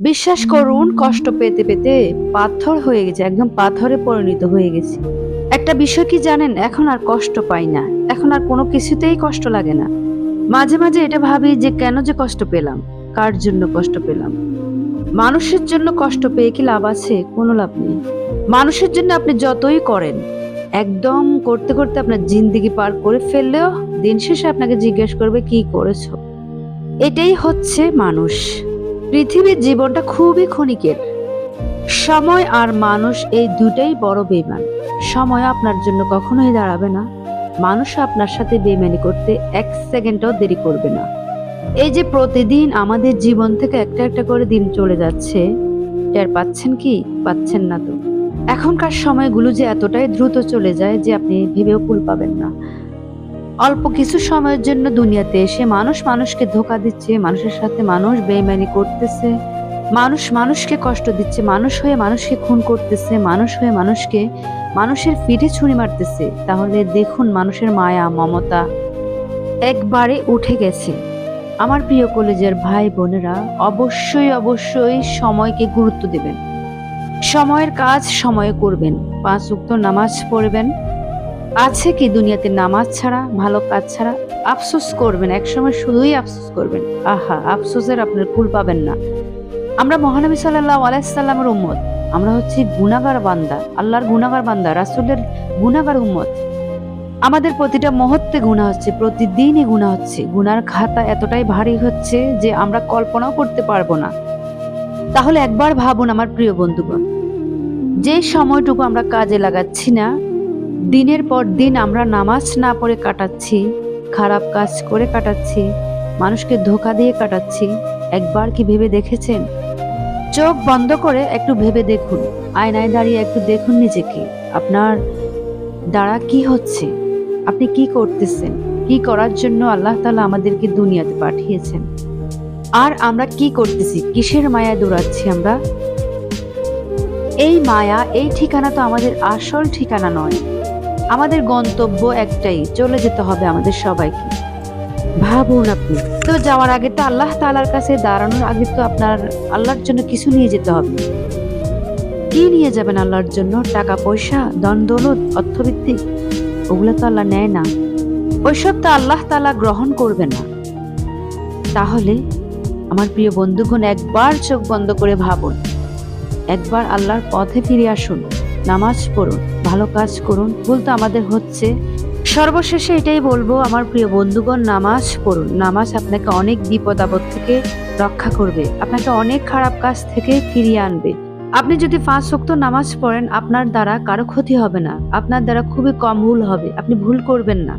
বিশ্বাস করুন, কষ্ট পেতে পেতে পাথর হয়ে গেছে, একদম পাথরে পরিণত হয়ে গেছে। একটা বিষয় কি জানেন? এখন আর কষ্ট পাই না। এখন আর কোনো কিছুতেই কষ্ট লাগে না। মাঝে মাঝে এটা ভাবি যে কেন যে কষ্ট পেলাম? কার জন্য কষ্ট পেলাম? মানুষের জন্য কষ্ট পেয়ে কি লাভ আছে? কোনো লাভ নেই। মানুষের জন্য আপনি যতই করেন, একদম করতে করতে আপনার জিন্দিগি পার করে ফেললেও দিন শেষে আপনাকে জিজ্ঞেস করবে, কি করেছ? এটাই হচ্ছে মানুষ। পৃথিবীর জীবনটা খুবই ক্ষণিকের। সময় আর মানুষ এই দুটাই বড় বেমান সময় আপনার জন্য কখনোই দাঁড়াবে না। মানুষ আপনার সাথে বেমানি করতে এক সেকেন্ডও দেরি করবে না। এই যে প্রতিদিন আমাদের জীবন থেকে একটা একটা করে দিন চলে যাচ্ছে, টের পাচ্ছেন কি? পাচ্ছেন না তো। এখনকার সময়গুলো যে এতটাই দ্রুত চলে যায় যে আপনি ভেবেও কুল পাবেন না। অল্প কিছু সময়ের জন্য দুনিয়াতে এসে মানুষ মানুষকে ধোকা দিচ্ছে, মানুষের সাথে মানুষ বেইমানি করতেছে, মানুষ মানুষকে কষ্ট দিচ্ছে, মানুষ হয়ে মানুষকে খুন করতেছে, মানুষ হয়ে মানুষকে মানুষের পিঠে ছুরি মারতেছে। তাহলে দেখুন মানুষের মায়া, মমতা একবারে উঠে গেছে। আমার প্রিয় কলেজের ভাই বোনেরা, অবশ্যই অবশ্যই সময়কে গুরুত্ব দেবেন। সময়ের কাজ সময়ে করবেন। পাঁচ উক্ত নামাজ পড়বেন। আছে কি দুনিয়াতে নামাজ ছাড়া, ভালো কাজ ছাড়া? আফসোস করবেন, একসময় শুধুই আফসোস করবেন। আহা, আফসোসের আপনার কুল পাবেন না। আমরা মহানবী সাল্লাহ আলাইসাল্লামের উম্মত। আমরা হচ্ছি গুনাগার বান্দা, আল্লাহর গুনাগার বান্দা, রাসুলের গুনাগার উম্মত। আমাদের প্রতিটা মুহূর্তে গুণা হচ্ছে, প্রতিদিনই গুণা হচ্ছে। গুনার খাতা এতটাই ভারী হচ্ছে যে আমরা কল্পনাও করতে পারব না। তাহলে একবার ভাবুন, আমার প্রিয় বন্ধুগণ, যে সময়টুকু আমরা কাজে লাগাচ্ছি না দিনের পর দিন আমরা নামাজ না পড়ে কাটাচ্ছি, খারাপ কাজ করে কাটাচ্ছি, মানুষকে ধোকা দিয়ে কাটাচ্ছি। একবার কি ভেবে দেখেছেন? চোখ বন্ধ করে একটু ভেবে দেখুন। আয়নায় দাঁড়িয়ে একটু দেখুন নিজেকে। আপনার দ্বারা কি হচ্ছে? আপনি কি করতেছেন? কি করার জন্য আল্লাহ তালা আমাদেরকে দুনিয়াতে পাঠিয়েছেন? আর আমরা কি করতেছি? কিসের মায়া দৌড়াচ্ছি আমরা? এই মায়া, এই ঠিকানা তো আমাদের আসল ঠিকানা নয়। আমাদের গন্তব্য একটাই, চলে যেতে হবে আমাদের সবাইকে। ভাবুন আপনি। তো যাওয়ার আগে তো আল্লাহ তালার কাছে দাঁড়ানোর আগে তো আপনার আল্লাহর জন্য কিছু নিয়ে যেতে হবে। কি নিয়ে যাবেন আল্লাহর জন্য? টাকা, পয়সা দন দৌলত অর্থভিত্তিক ওগুলো তো আল্লাহ নেয় না। ওইসব তো আল্লাহ তালা গ্রহণ করবে না। তাহলে আমার প্রিয় বন্ধুগণ, একবার চোখ বন্ধ করে ভাবুন। একবার আল্লাহর পথে ফিরে আসুন। নামাজ পড়ুন। ভালো কাজ করুন, ভুল তো আমাদের হচ্ছে। সর্বশেষে এটাই বলব, আমার প্রিয় বন্ধুগণ, নামাজ পড়ুন। নামাজ আপনাকে অনেক বিপদ আপদ থেকে রক্ষা করবে, আপনাকে অনেক খারাপ কাজ থেকে ফিরিয়ে আনবে। আপনি যদি পাঁচ শক্ত নামাজ পড়েন, আপনার দ্বারা কারও ক্ষতি হবে না, আপনার দ্বারা খুবই কম ভুল হবে, আপনি ভুল করবেন না।